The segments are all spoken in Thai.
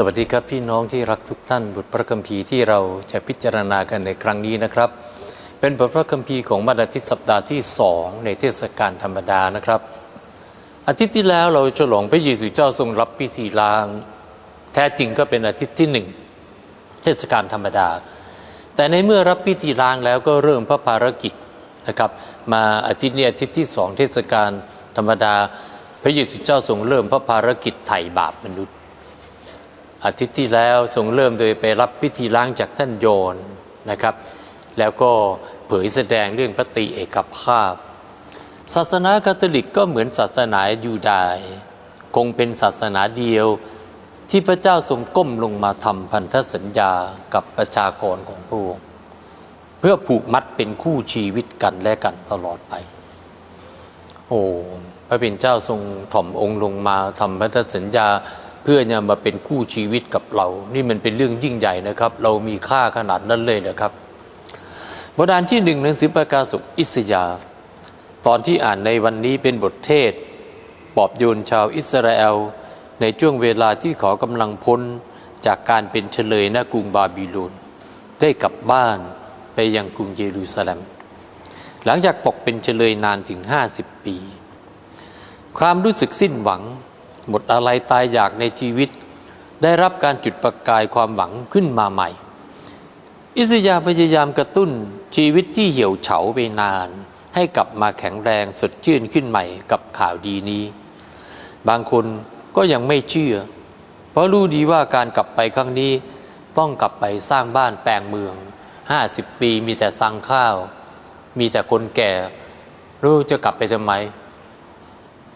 สวัสดีครับพี่น้องที่รักทุกท่านบทพระคัมภีร์ที่เราจะพิจารณากันในครั้งนี้นะครับ เป็นบทพระคัมภีร์ของวันอาทิตย์สัปดาห์ที่สองในเทศกาลธรรมดานะครับ อาทิตย์ที่แล้วเราฉลองพระเยซูเจ้าทรงรับพิธีล้าง แท้จริงก็เป็นอาทิตย์ที่หนึ่งเทศกาลธรรมดา แต่ในเมื่อรับพิธีล้างแล้วก็เริ่มพระภารกิจนะครับ มาอาทิตย์นี้อาทิตย์ที่สองเทศกาลธรรมดา พระเยซูเจ้าทรงเริ่มพระภารกิจไถ่บาปมนุษย์ อาทิตย์ที่แล้วทรงเริ่มโดยไปรับพิธีล้างจากท่านโยนนะครับ แล้วก็เผยแสดงเรื่องพระตรีเอกภาพ ศาสนาคาทอลิกก็เหมือนศาสนายูดาห์คงเป็นศาสนาเดียวที่พระเจ้าทรงก้มลงมาทำพันธสัญญากับประชากรของพระองค์เพื่อผูกมัดเป็นคู่ชีวิตกันและกันตลอดไป โอ้พระเป็นเจ้าทรงถ่อมองค์ลงมาทำพันธสัญญา พื่อจะมาเป็นคู่ชีวิตกับเรา นี่มันเป็นเรื่องยิ่งใหญ่นะครับ เรามีค่าขนาดนั้นเลยนะครับบทอ่านที่หนึ่งหนังสือประกาศกอิสยา ตอนที่อ่านในวันนี้เป็นบทเทศปอบโยนชาวอิสราเอล ในช่วงเวลาที่ขอกำลังพ้นจากการเป็นเฉลยณกรุงบาบิโลนได้กลับบ้านไปยังกรุงเยรูซาเล็ม หลังจากตกเป็นเฉลยนานถึง 50 ปี ความรู้สึกสิ้นหวัง หมดอะไรตายอยากในชีวิต ได้รับการจุดประกายความหวังขึ้นมาใหม่ อิสยาห์พยายามกระตุ้นชีวิตที่เหี่ยวเฉาไปนาน ให้กลับมาแข็งแรงสดชื่นขึ้นใหม่กับข่าวดีนี้ บางคนก็ยังไม่เชื่อ เพราะรู้ดีว่าการกลับไปครั้งนี้ ต้องกลับไปสร้างบ้านแปลงเมือง50ปีมีแต่สั่งข้าว มีแต่คนแก่รู้จะกลับไปทำไม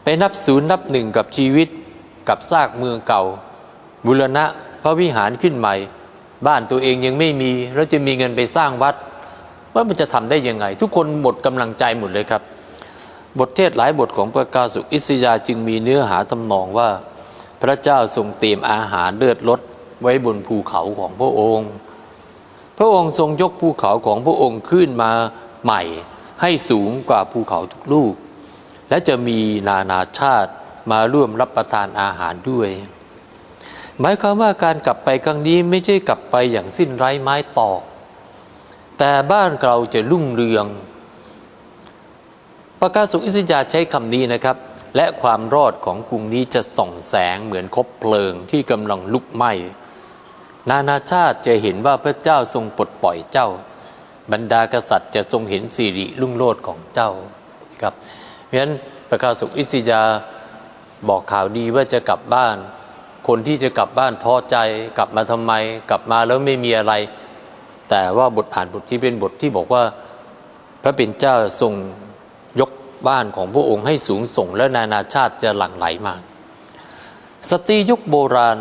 ไปนับศูนย์นับหนึ่งกับชีวิต กับซากเมืองเก่า บุรณะพระวิหารขึ้นใหม่ บ้านตัวเองยังไม่มี แล้วจะมีเงินไปสร้างวัด ว่ามันจะทำได้ยังไง ทุกคนหมดกำลังใจหมดเลยครับ บทเทศหลายบทของประกาสุอิสยาจึงมีเนื้อหาทำนองว่า พระเจ้าทรงเตรียมอาหารเลือดลดไว้บนภูเขาของพระองค์ พระองค์ทรงยกภูเขาของพระองค์ขึ้นมาใหม่ ให้สูงกว่าภูเขาทุกลูก และจะมีนานาชาติ มาร่วมรับประทานอาหารด้วย หมายความว่าการกลับไปครั้งนี้ไม่ใช่กลับไปอย่างสิ้นไร้ไม้ตอก แต่บ้านเราจะรุ่งเรืองประกาศสุขอิสยาใช้คำนี้นะครับ และความรอดของกรุงนี้จะส่องแสงเหมือนคบเพลิงที่กำลังลุกไหม้นานาชาติจะเห็นว่าพระเจ้าทรงปลดปล่อยเจ้า บรรดากษัตริย์จะทรงเห็นสิริรุ่งโรจน์ของเจ้าครับเพราะฉะนั้นประกาศสุขอิสยา บอกข่าวดีว่าจะกลับบ้าน คนที่จะกลับบ้านท้อใจกลับมาทำไม กลับมาแล้วไม่มีอะไร แต่ว่าบทอ่านบทที่เป็นบทที่บอกว่า พระเป็นเจ้าทรงยกบ้านของพระองค์ให้สูงส่งและนานาชาติจะหลั่งไหลมา สตรียุคโบราณ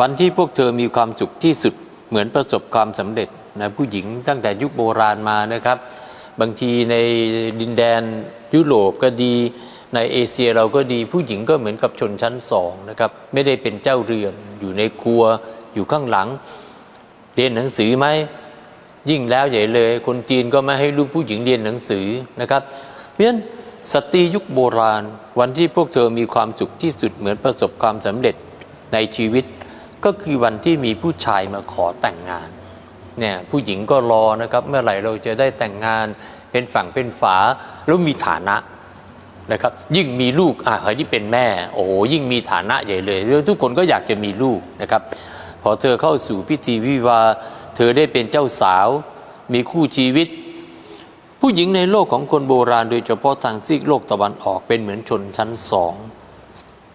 วันที่พวกเธอมีความสุขที่สุดเหมือนประสบความสำเร็จนะผู้หญิงตั้งแต่ยุคโบราณมานะครับ บางทีในดินแดนยุโรปก็ดี ในเอเชียเราก็ดีผู้หญิงก็เหมือนกับชนชั้นสองนะครับ ไม่ได้เป็นเจ้าเรือนอยู่ในครัวอยู่ข้างหลัง เรียนหนังสือไหมยิ่งแล้วใหญ่เลย คนจีนก็ไม่ให้ลูกผู้หญิงเรียนหนังสือนะครับเพราะฉะนั้นสตรียุคโบราณ วันที่พวกเธอมีความสุขที่สุดเหมือนประสบความสำเร็จในชีวิต ก็คือวันที่มีผู้ชายมาขอแต่งงานเนี่ยผู้หญิงก็รอนะครับ เมื่อไหร่เราจะได้แต่งงานเป็นฝั่งเป็นฝาแล้วมีฐานะ นะครับยิ่งมีลูกอ่าใครที่เป็นแม่ โอ้โหยิ่งมีฐานะใหญ่เลยแล้วทุกคนก็อยากจะมีลูกนะครับ พอเธอเข้าสู่พิธีวิวา เธอได้เป็นเจ้าสาว มีคู่ชีวิต ผู้หญิงในโลกของคนโบราณ โดยเฉพาะทางซีกโลกตะวันออกเป็นเหมือนชนชั้นสอง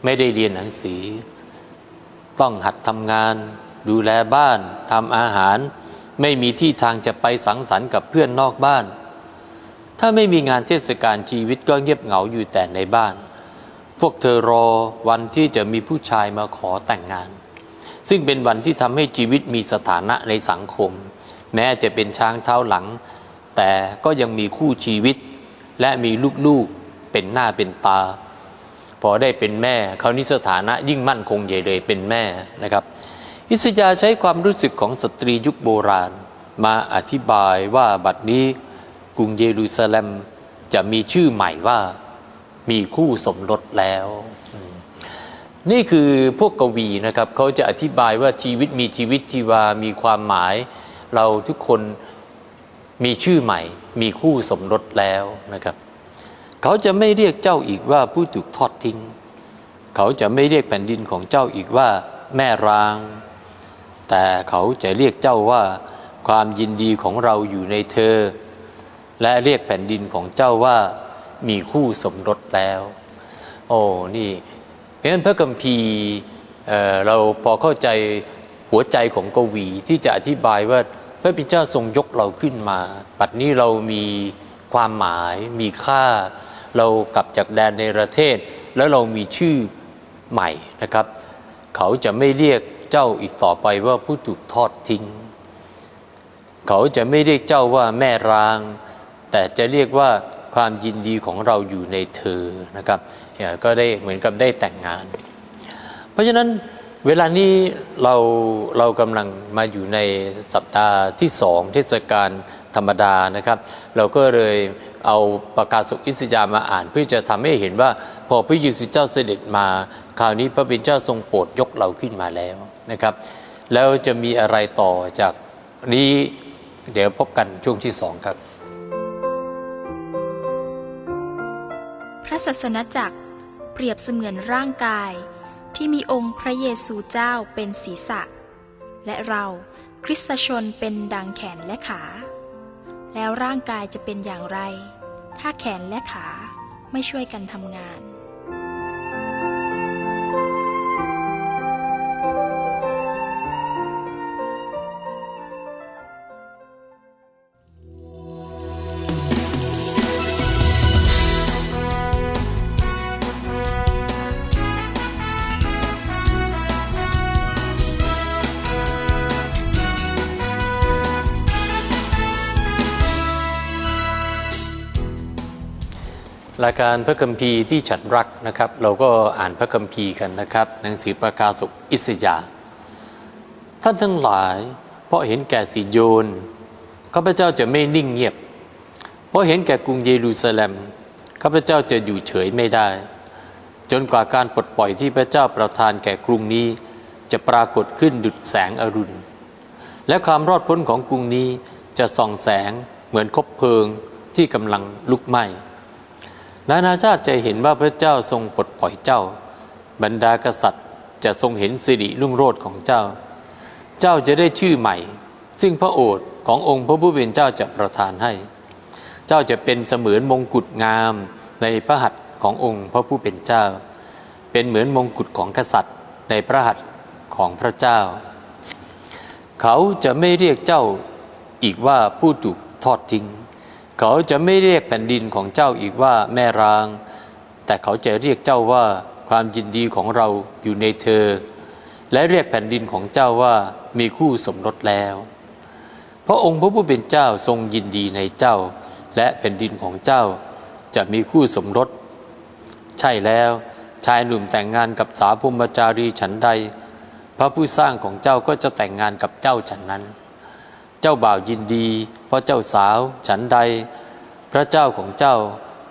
ไม่ได้เรียนหนังสือต้องหัดทำงาน ดูแลบ้านทำอาหาร ไม่มีที่ทางจะไปสังสรรค์กับเพื่อนนอกบ้าน ถ้าไม่มีงานเทศกาลชีวิตก็เงียบเหงาอยู่แต่ในบ้าน พวกเธอรอวันที่จะมีผู้ชายมาขอแต่งงาน ซึ่งเป็นวันที่ทำให้ชีวิตมีสถานะในสังคม แม้จะเป็นช้างเท้าหลัง แต่ก็ยังมีคู่ชีวิต และมีลูกๆเป็นหน้าเป็นตา พอได้เป็นแม่เขานิสถานะยิ่งมั่นคงใหญ่เลยเป็นแม่นะครับ อิสยาใช้ความรู้สึกของสตรียุคโบราณ มาอธิบายว่าบัดนี้ กรุงเยรูซาเล็มจะมีชื่อใหม่ว่ามีคู่สมรสแล้ว นี่คือพวกกวีนะครับเขาจะอธิบายว่าชีวิตมีชีวิตชีวา มีความหมาย เราทุกคนมีชื่อใหม่ มีคู่สมรสแล้วนะครับ เขาจะไม่เรียกเจ้าอีกว่าผู้ถูกทอดทิ้ง เขาจะไม่เรียกแผ่นดินของเจ้าอีกว่าแม่ร้าง แต่เขาจะเรียกเจ้าว่าความยินดีของเราอยู่ในเธอ และเรียกแผ่นดินของเจ้าว่ามีคู่สมรสแล้ว โอ้นี่เพราะฉะนั้นพระกัมภีร์เเราพอเข้าใจหัวใจของกวีที่จะอธิบายว่าพระพิจ้าทรงยกเราขึ้นมา ปัจจุบันนี้เรามีความหมายมีค่า เรากลับจากแดนในประเทศ แล้วเรามีชื่อใหม่นะครับ เขาจะไม่เรียกเจ้าอีกต่อไปว่าผู้ถูกทอดทิ้ง เขาจะไม่เรียกเจ้าว่าแม่ร้าง แต่จะเรียกว่าความยินดีของเราอยู่ในเธอนะครับก็ได้เหมือนกับได้แต่งงาน เพราะฉะนั้นเวลานี้เราเรากำลังมาอยู่ในสัปดาห์ที่สองเทศกาลธรรมดานะครับ เราก็เลยเอาประกาศสุอิสยามาอ่าน เพื่อจะทำให้เห็นว่า พอพระเยซูเจ้าเสด็จมา คราวนี้พระบิดาเจ้าทรงโปรดยกเราขึ้นมาแล้วนะครับ แล้วจะมีอะไรต่อจากนี้เดี๋ยวพบกันช่วงที่สองครับ พระศาสนจักร เปรียบเสมือนร่างกายที่มีองค์พระเยซูเจ้าเป็นศีรษะ และเราคริสตชนเป็นดังแขนและขา แล้วร่างกายจะเป็นอย่างไร ถ้าแขนและขาไม่ช่วยกันทำงาน รายการพระคัมภีร์ที่ฉันรักนะครับ เราก็อ่านพระคัมภีร์กันนะครับหนังสือประกาศสุขอิสยาท่านทั้งหลาย เพราะเห็นแก่สิโยนข้าพเจ้าจะไม่นิ่งเงียบ เพราะเห็นแก่กรุงเยรูซาเล็มข้าพเจ้าจะอยู่เฉยไม่ได้ จนกว่าการปลดปล่อยที่พระเจ้าประทานแก่กรุงนี้ จะปรากฏขึ้นดุจแสงอรุณ และความรอดพ้นของกรุงนี้จะส่องแสงเหมือนคบเพลิงที่กำลังลุกไหม้ นานาชาติจะเห็นว่าพระเจ้าทรงปลดปล่อยเจ้า บรรดากษัตริย์จะทรงเห็นสิริรุ่งโรจน์ของเจ้า เจ้าจะได้ชื่อใหม่ ซึ่งพระโอษฐ์ขององค์พระผู้เป็นเจ้าจะประทานให้ เจ้าจะเป็นเสมือนมงกุฎงามในพระหัตถ์ขององค์พระผู้เป็นเจ้า เป็นเหมือนมงกุฎของกษัตริย์ในพระหัตถ์ของพระเจ้า เขาจะไม่เรียกเจ้าอีกว่าผู้ถูกทอดทิ้ง เขาจะไม่เรียกแผ่นดินของเจ้าอีกว่าแม่ราง แต่เขาจะเรียกเจ้าว่าความยินดีของเราอยู่ในเธอ และเรียกแผ่นดินของเจ้าว่ามีคู่สมรสแล้วเพราะองค์พระผู้เป็นเจ้าทรงยินดีในเจ้า และแผ่นดินของเจ้าจะมีคู่สมรส ใช่แล้วชายหนุ่มแต่งงานกับสาวพรมจารีฉันใด พระผู้สร้างของเจ้าก็จะแต่งงานกับเจ้าฉันนั้น เจ้าบ่าวยินดี เพราะเจ้าสาวฉันใด พระเจ้าของเจ้า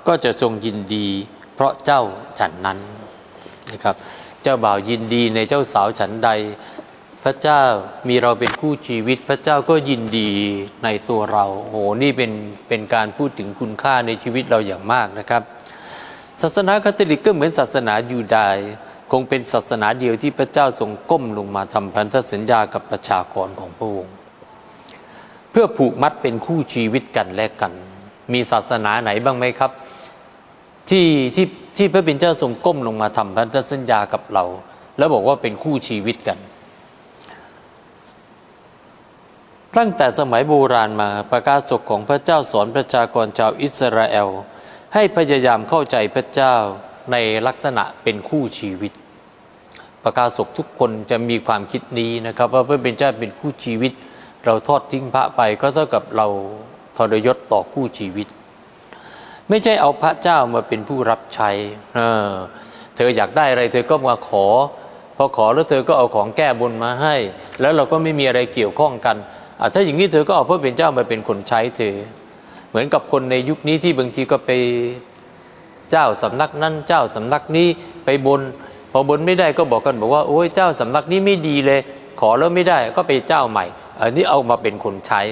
ก็จะทรงยินดี เพราะเจ้าฉันนั้นนะครับ เจ้าบ่าวยินดีในเจ้าสาวฉันใด พระเจ้ามีเราเป็นคู่ชีวิต พระเจ้าก็ยินดีในตัวเราโอ้โหนี่เป็นเป็นการพูดถึงคุณค่าในชีวิตเราอย่างมากนะครับ ศาสนาคาทอลิกก็เหมือนศาสนายูดาห์คงเป็นศาสนาเดียวที่พระเจ้าทรงก้มลงมาทำพันธสัญญากับประชากรของพระองค์ พื่อผูกมัดเป็นคู่ชีวิตกันและกัน มีศาสนาไหนบ้างไหมครับ ที่ที่ที่พระเป็นเจ้าทรงก้มลงมาทำพันธสัญญากับเรา แล้วบอกว่าเป็นคู่ชีวิตกัน ตั้งแต่สมัยโบราณมาประกาศศกของพระเจ้าสอนประชากรชาวอิสราเอล ให้พยายามเข้าใจพระเจ้าในลักษณะเป็นคู่ชีวิต ประกาศกทุกคนจะมีความคิดนี้นะครับ ว่าพระเป็นเจ้าเป็นคู่ชีวิต เราทอดทิ้งพระไปก็เท่ากับเราทรยศต่อคู่ชีวิต ไม่ใช่เอาพระเจ้ามาเป็นผู้รับใช้เออเธออยากได้อะไร เธอก็มาขอ พอขอแล้วเธอก็เอาของแก้บนมาให้ แล้วเราก็ไม่มีอะไรเกี่ยวข้องกันอถ้าอย่างนี้เธอก็เอาพระเป็นเจ้ามาเป็นคนใช้เธอ เหมือนกับคนในยุคนี้ที่บางทีก็ไปเจ้าสำนักนั้นเจ้าสำนักนี้ไปบน พอบนไม่ได้ก็บอกกันบอกว่าโอ้ยเจ้าสำนักนี้ไม่ดีเลย ขอแล้วไม่ได้ก็ไปเจ้าใหม่ อันนี้เอามาเป็นคนใช้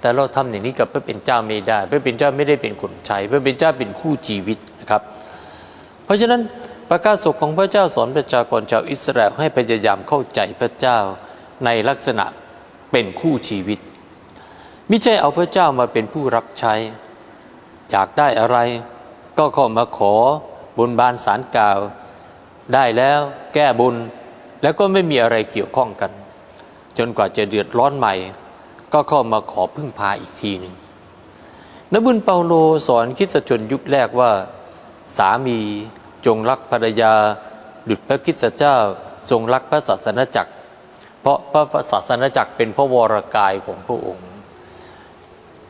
แต่เราทำอย่างนี้กับพระเป็นเจ้าไม่ได้ พระเป็นเจ้าไม่ได้เป็นคนใช้ พระเป็นเจ้าเป็นคู่ชีวิตนะครับ เพราะฉะนั้นประกาศศกของพระเจ้าสอนประชากรชาวอิสราเอลให้พยายามเข้าใจพระเจ้าในลักษณะเป็นคู่ชีวิตม่ใช่เอาพระเจ้ามาเป็นผู้รับใช้ อยากได้อะไร ก็เข้ามาขอบนบานสารกล่าว ได้แล้วแก้บุญแล้วก็ไม่มีอะไรเกี่ยวข้องกัน จนกว่าจะเดือดร้อนใหม่ ก็เข้ามาขอพึ่งพาอีกทีหนึ่งนบุญเปาโลสอนคิดชนยุคแรกว่า สามีจงรักภรรยาดุจพระคริสตเจ้าทรงรักพระศาสนจักร เพราะพระศาสนจักรเป็นพระวรกายของพระองค์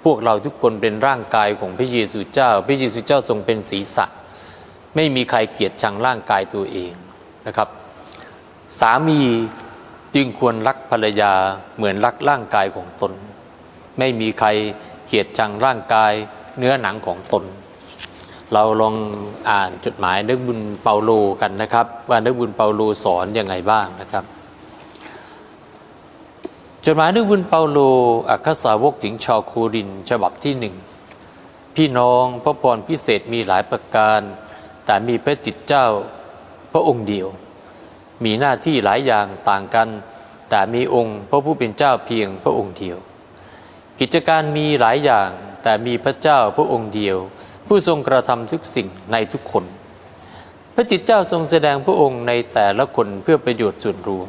พวกเราทุกคนเป็นร่างกายของพระเยซูเจ้า พระเยซูเจ้าทรงเป็นศีรษะ ไม่มีใครเกลียดชังร่างกายตัวเองนะครับ สามี จึงควรรักภรรยาเหมือนรักร่างกายของตน ไม่มีใครเกลียดชังร่างกายเนื้อหนังของตน เราลองอ่านจดหมายนึกบุญเปาโลกันนะครับ ว่านึกบุญเปาโลสอนยังไงบ้างนะครับ จดหมายนึกบุญเปาโลอัครสาวกถึงชาวโครินฉบับที่หนึ่งพี่น้องพระพรพิเศษมีหลายประการ แต่มีพระจิตเจ้าพระองค์เดียว มีหน้าที่หลายอย่างต่างกัน แต่มีองค์พระผู้เป็นเจ้าเพียงพระองค์เดียว กิจการมีหลายอย่าง แต่มีพระเจ้าพระองค์เดียว ผู้ทรงกระทำทุกสิ่งในทุกคน พระจิตเจ้าทรงแสดงพระองค์ในแต่ละคนเพื่อประโยชน์ส่วนรวม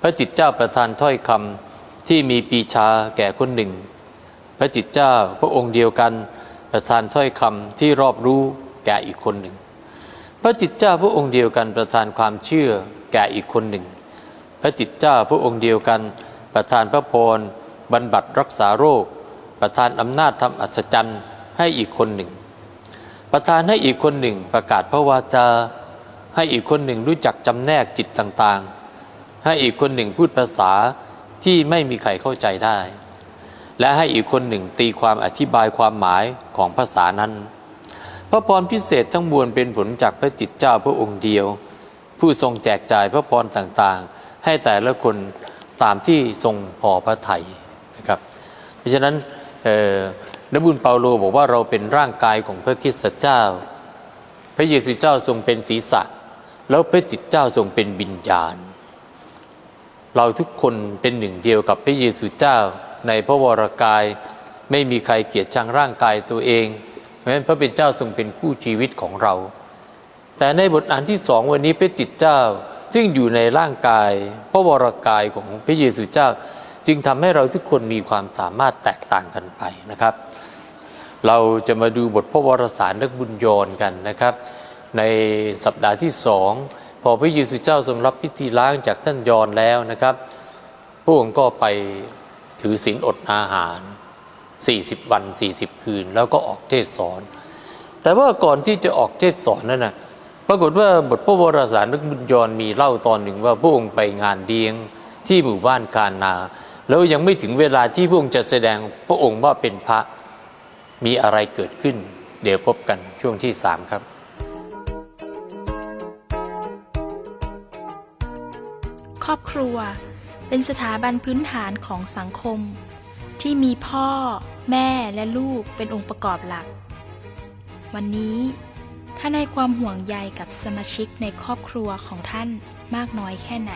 พระจิตเจ้าประทานถ้อยคำที่มีปีชาแก่คนหนึ่ง พระจิตเจ้าพระองค์เดียวกัน ประทานถ้อยคำที่รอบรู้แก่อีกคนหนึ่ง พระจิตเจ้าพระองค์เดียวกันประทานความเชื่อแก่อีกคนหนึ่ง พระจิตเจ้าพระองค์เดียวกัน ประทานพระพรบรรบัดรักษาโรค ประทานอำนาจทำอัศจรรย์ให้อีกคนหนึ่ง ประทานให้อีกคนหนึ่งประกาศพระวาจา ให้อีกคนหนึ่งรู้จักจำแนกจิตต่างๆ ให้อีกคนหนึ่งพูดภาษาที่ไม่มีใครเข้าใจได้ และให้อีกคนหนึ่งตีความอธิบายความหมายของภาษานั้น ระพรพิเศษทั้งมวลเป็นผลจากพระจิตเจ้าพระองค์เดียว ผู้ทรงแจกจ่ายพระพรต่างๆ ให้แต่ละคนตามที่ทรงพอพระทัยนะครับ เพราะฉะนั้นนบุญเปาโลบอกว่าเราเป็นร่างกายของพระคริสตเจ้า พระเยซูเจ้าทรงเป็นศีรษะ แล้วพระจิตเจ้าทรงเป็นวิญญาณ เราทุกคนเป็นหนึ่งเดียวกับพระเยซูเจ้าในพระวรกายไม่มีใครเกลียดชังร่างกายตัวเอง ราะฉะนั้นพระเป็นเจ้าทรงเป็นคู่ชีวิตของเรา แต่ในบทอ่านที่สองวันนี้พระจิตเจ้าซึ่งอยู่ในร่างกาย พระวรกายของพระเยซูเจ้า จึงทำให้เราทุกคนมีความสามารถแตกต่างกันไปนะครับ เราจะมาดูบทพระวรสารนักบุญโยนกันนะครับ ในสัปดาห์ที่สองพอพระเยซูเจ้าทรงรับพิธีล้างจากท่านยอนแล้วนะครับพระองค์ก็ไปถือศีลอดอาหาร 40 วัน 40 คืน แล้วก็ออกเทศน์สอน แต่ว่าก่อนที่จะออกเทศน์สอนนั่นนะปรากฏว่าบทพระวรสารนึกบุญยนมีเล่าตอนหนึ่งว่าพระองค์ไปงานเดียงที่หมู่บ้านคานา แล้วยังไม่ถึงเวลาที่พระองค์จะแสดงพระองค์ว่าเป็นพระมีอะไรเกิดขึ้น เดี๋ยวพบกันช่วงที่สามครับครอบครัวเป็นสถาบันพื้นฐานของสังคม ที่มีพ่อ แม่และลูกเป็นองค์ประกอบหลัก วันนี้ท่านให้ความห่วงใยกับสมาชิกในครอบครัวของท่านมากน้อยแค่ไหน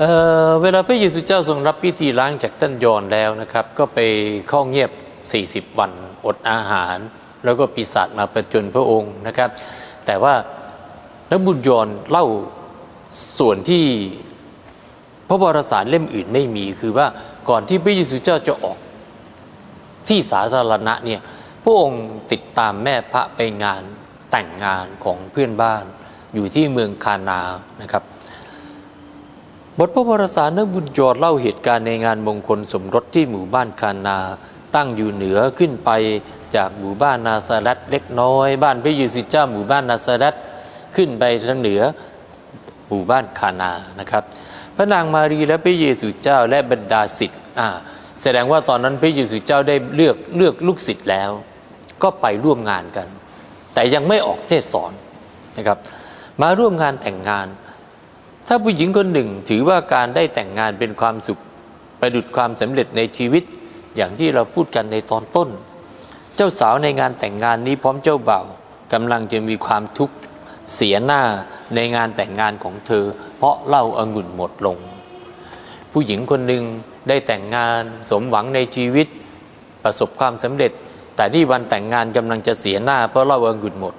เเวลาพระเยซูเจ้าทรงรับพิธีล้างจากท่านยอนแล้วนะครับ ก็ไปข้าเงียบ 40 วันอดอาหาร แล้วก็ปีศาจมาประจนพระองค์นะครับ แต่ว่านักบุญยอนเล่าส่วนที่พระวรสารเล่มอื่นไม่มีคือว่าก่อนที่พระเยซูเจ้าจะออกที่สาธารณะเนี่ยพระองค์ติดตามแม่พระไปงานแต่งงานของเพื่อนบ้าน อยู่ที่เมืองคานานะครับ บทพระวรสารนบุญยอดเล่าเหตุการณ์ในงานมงคลสมรสที่หมู่บ้านคานา ตั้งอยู่เหนือขึ้นไปจากหมู่บ้านนาซาเรตเล็กน้อย บ้านพระเยซูเจ้าหมู่บ้านนาซาเรตขึ้นไปทางเหนือหมู่บ้านคานานะครับ พระนางมารีและพระเยซูเจ้าและบรรดาศิษย์แสดงว่าตอนนั้นพระเยซูเจ้าได้เลือกเลือกลูกศิษย์แล้ว ก็ไปร่วมงานกัน แต่ยังไม่ออกเทศสอนนะครับ มาร่วมงานแต่งงาน ถ้าผู้หญิงคนหนึ่งถือว่าการได้แต่งงานเป็นความสุขประดุจความสำเร็จในชีวิต อย่างที่เราพูดกันในตอนต้น เจ้าสาวในงานแต่งงานนี้พร้อมเจ้าบ่าวกำลังจะมีความทุกข์เสียหน้าในงานแต่งงานของเธอ เพราะเหล้าอางุ่นหมดลง ผู้หญิงคนหนึ่งได้แต่งงานสมหวังในชีวิต ประสบความสำเร็จ แต่ที่วันแต่งงานกำลังจะเสียหน้าเพราะเหล้าอางุ่นหมด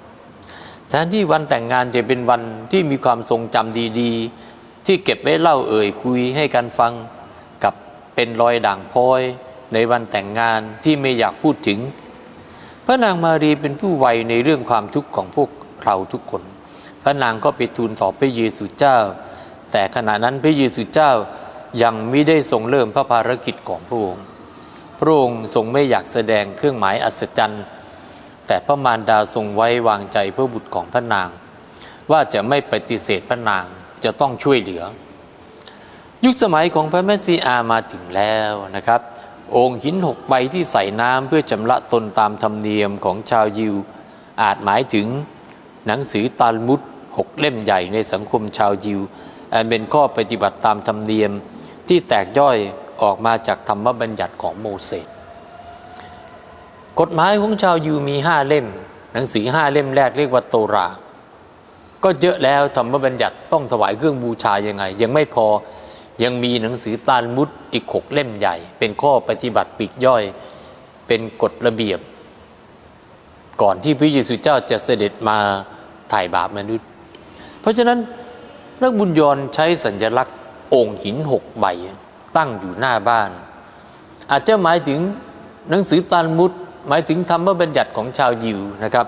แทนที่วันแต่งงานจะเป็นวันที่มีความทรงจำดีๆ ที่เก็บไว้เล่าเอ่ยคุยให้กันฟังกับเป็นรอยด่างพ้อย ในวันแต่งงานที่ไม่อยากพูดถึง พระนางมารีเป็นผู้ไวในเรื่องความทุกข์ของพวกเราทุกคน พระนางก็ไปทูลต่อพระเยซูเจ้า แต่ขณะนั้นพระเยซูเจ้ายังไม่ได้ทรงเริ่มพระภารกิจของพระองค์พระองค์ทรงไม่อยากแสดงเครื่องหมายอัศจรรย์ แต่พระมารดาทรงไว้วางใจเพื่อบุตรของพระนาง ว่าจะไม่ปฏิเสธพระนางจะต้องช่วยเหลือ ยุคสมัยของพระแมสซีอามาถึงแล้วนะครับ องค์หินหกใบที่ใส่น้ำเพื่อชำระตนตามธรรมเนียมของชาวยิว อาจหมายถึงหนังสือตาลมุดหกเล่มใหญ่ในสังคมชาวยิวอันเป็นข้อปฏิบัติตามธรรมเนียมที่แตกย่อยออกมาจากธรรมบัญญัติของโมเสส กฎหมายของชาวยิวมีห้าเล่ม หนังสือห้าเล่มแรกเรียกว่าโตรา ก็เยอะแล้วธรรมบัญญัติต้องถวายเครื่องบูชายังไง ยังไม่พอยังมีหนังสือตาลมุดอีกหกเล่มใหญ่ เป็นข้อปฏิบัติปีกย่อย เป็นกฎระเบียบ ก่อนที่พระเยซูเจ้าจะเสด็จมาถ่ายบาปมนุษย์ เพราะฉะนั้นนักบุญยนใช้สัญลักษณ์องค์หินหกใบตั้งอยู่หน้าบ้าน อาจจะหมายถึงหนังสือตาลมุด หมายถึงธรรมบัญญัติของชาวยิวนะครับ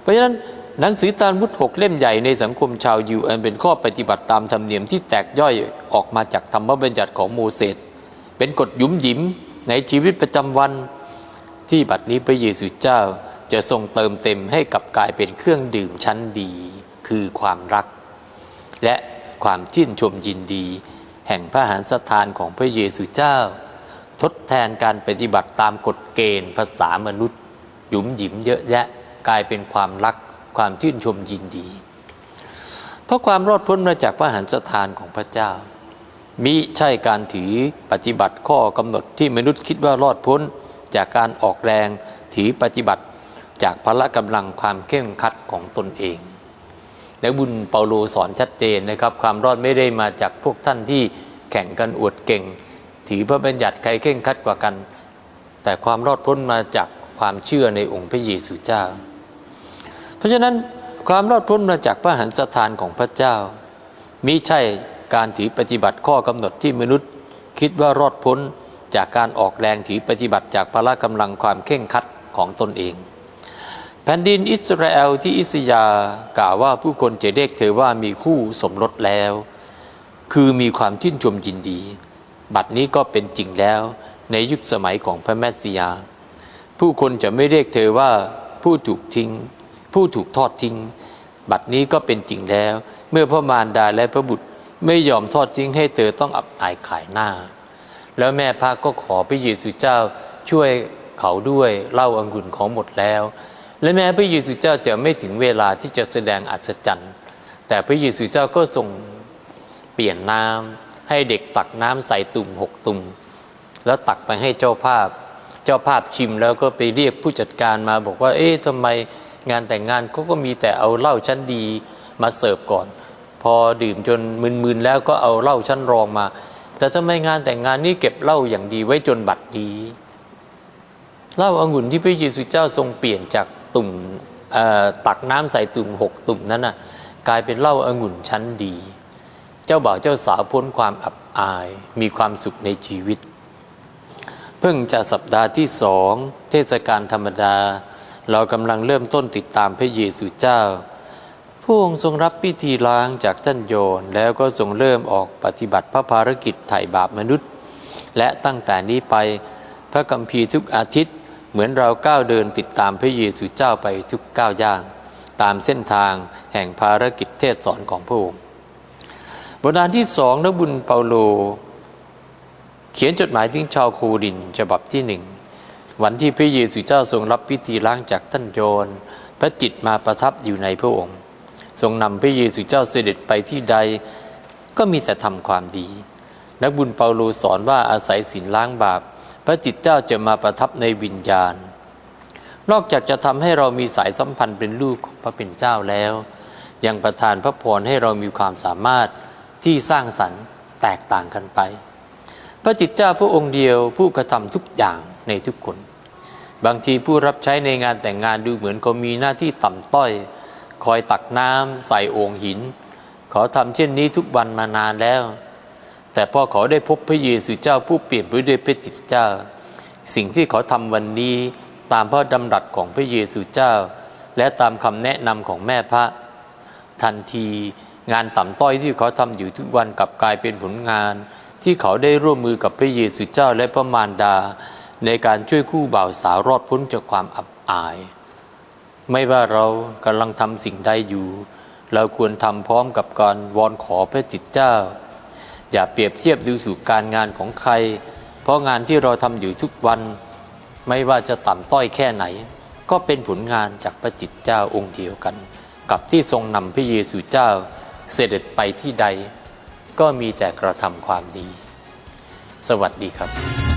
เพราะฉะนั้นหนังสือตาลมุดหกเล่มใหญ่ในสังคมชาวยิวอันเป็นข้อปฏิบัติตามธรรมเนียมที่แตกย่อยออกมาจากธรรมบัญญัติของโมเสสเป็นกฎยุ่มหยิมในชีวิตประจำวันที่บัดนี้พระเยซูเจ้าจะทรงเติมเต็มให้กับกลายเป็นเครื่องดื่มชั้นดี คือความรัก และความชื่นชมยินดี แห่งพระหฤทันสถานของพระเยซูเจ้า ทดแทนการปฏิบัติตามกฎเกณฑ์ภาษามนุษย์ หยุมหยิมเยอะแยะกลายเป็นความรักความชื่นชมยินดี เพราะความรอดพ้นมาจากพระหันสถานของพระเจ้า มิใช่การถือปฏิบัติข้อกำหนดที่มนุษย์คิดว่ารอดพ้น จากการออกแรงถือปฏิบัติจากพละกำลังความเข้มขัดของตนเอง และบุญเปาโลสอนชัดเจนนะครับ ความรอดไม่ได้มาจากพวกท่านที่แข่งกันอวดเก่ง ถือพระบัญญัติใครเข่งขัดกว่ากัน แต่ความรอดพ้นมาจากความเชื่อในองค์พระเยซูเจ้า เพราะฉะนั้นความรอดพ้นมาจากพระหันสถานของพระเจ้ามิใช่การถือปฏิบัติข้อกำหนดที่มนุษย์ คิดว่ารอดพ้นจากการออกแรงถือปฏิบัติจากพละกำลังความเข่งขัดของตนเอง แผ่นดินอิสราเอลที่อิสยาห์กล่าวว่าผู้คนจะเรียกเธอว่ามีคู่สมรสแล้ว คือมีความชื่นชมยินดี บัดนี้ก็เป็นจริงแล้ว ในยุคสมัยของพระแมสสิยา ผู้คนจะไม่เรียกเธอว่าผู้ถูกทิ้ง ผู้ถูกทอดทิ้ง บัดนี้ก็เป็นจริงแล้ว เมื่อพระมารดาและพระบุตรไม่ยอมทอดทิ้งให้เธอต้องอับอายขายหน้า แล้วแม่พระก็ขอพระเยซูเจ้าช่วยเขาด้วยเล้าอังุ่นของหมดแล้ว และแม้พระเยซูเจ้าจะไม่ถึงเวลาที่จะแสดงอัศจรรย์ แต่พระเยซูเจ้าก็ทรงเปลี่ยนน้ำ ให้เด็กตักน้ำใส่ตุ่มหกตุ่ม แล้วตักไปให้เจ้าภาพ เจ้าภาพชิมแล้วก็ไปเรียกผู้จัดการมาบอกว่า เอ๊ะทำไมงานแต่งงานเขาก็มีแต่เอาเหล้าชั้นดีมาเสิร์ฟก่อน พอดื่มจนมึนๆแล้วก็เอาเหล้าชั้นรองมา แต่ทำไมงานแต่งงานนี้เก็บเหล้าอย่างดีไว้จนบัดนี้เหล้าองุ่นที่พระเยซูเจ้าทรงเปลี่ยนจากตุ่มเอ่อตักน้ำใส่ตุ่มหกตุ่มนั้นน่ะกลายเป็นเหล้าองุ่นชั้นดี เจ้าบ่าวเจ้าสาวพ้นความอับอาย มีความสุขในชีวิต เพิ่งจะสัปดาห์ที่สองเทศกาลธรรมดา เรากำลังเริ่มต้นติดตามพระเยซูเจ้าผระองค์ทรงรับพิธีล้างจากท่านโยน แล้วก็ทรงเริ่มออกปฏิบัติพระภารกิจไถ่บาปมนุษย์ และตั้งแต่นี้ไปพระกัมภีร์ทุกอาทิตย์ เหมือนเราก้าวเดินติดตามพระเยซูเจ้าไปทุกก้าวย่าง ตามเส้นทางแห่งภารกิจเทศสอนของพระองค์ บทานที่สองนักบุญเปาโล เขียนจดหมายถึงชาวโครินฉบับที่หนึ่งวันที่พระเยซูเจ้าทรงรับพิธีล้างจากท่านโยน พระจิตมาประทับอยู่ในพระองค์ ทรงนำพระเยซูเจ้าเสด็จไปที่ใดก็มีแต่ทำความดี นักบุญเปาโลสอนว่าอาศัยศีลล้างบาป พระจิตเจ้าจะมาประทับในวิญญาณ นอกจากจะทำให้เรามีสายสัมพันธ์เป็นลูกของพระเป็นเจ้าแล้ว ยังประทานพระพรให้เรามีความสามารถ ที่สร้างสรรค์แตกต่างกันไป พระจิตเจ้าพระองค์เดียวผู้กระทำทุกอย่างในทุกคน บางทีผู้รับใช้ในงานแต่งงานดูเหมือนเขามีหน้าที่ต่ำต้อย คอยตักน้ำใส่โอ่งหิน ขอทำเช่นนี้ทุกวันมานานแล้ว แต่พอเขาได้พบพระเยซูเจ้าผู้เปลี่ยนไปด้วยพระจิตเจ้า สิ่งที่เขาทำวันนี้ตามพระดำรัสของพระเยซูเจ้า และตามคำแนะนำของแม่พระ ทันที งานต่ำต้อยที่เขาทำอยู่ทุกวันกลับกลายเป็นผลงาน ที่เขาได้ร่วมมือกับพระเยซูเจ้าและพระมารดา ในการช่วยคู่บ่าวสาวรอดพ้นจากความอับอาย ไม่ว่าเรากำลังทำสิ่งใดอยู่ เราควรทำพร้อมกับการวอนขอพระจิตเจ้า อย่าเปรียบเทียบดูถูกการงานของใคร เพราะงานที่เราทำอยู่ทุกวัน ไม่ว่าจะต่ำต้อยแค่ไหน ก็เป็นผลงานจากพระจิตเจ้าองค์เดียวกัน กับที่ทรงนำพระเยซูเจ้า เสด็จไปที่ใด ก็มีแต่กระทำความดี สวัสดีครับ